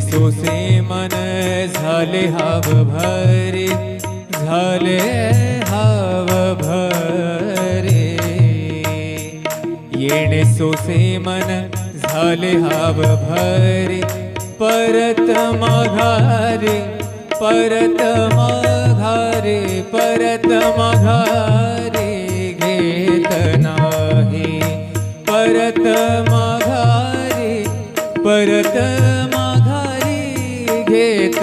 सोसे मन झाले हाव भरे झाले हाव भरे येणे सोसे मन झाले हाव भरे परत माघारे परत माघारे परत माघारे घेत नाही. परत माघारी परत माघारी घेत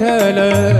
विठ्ठल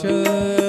是。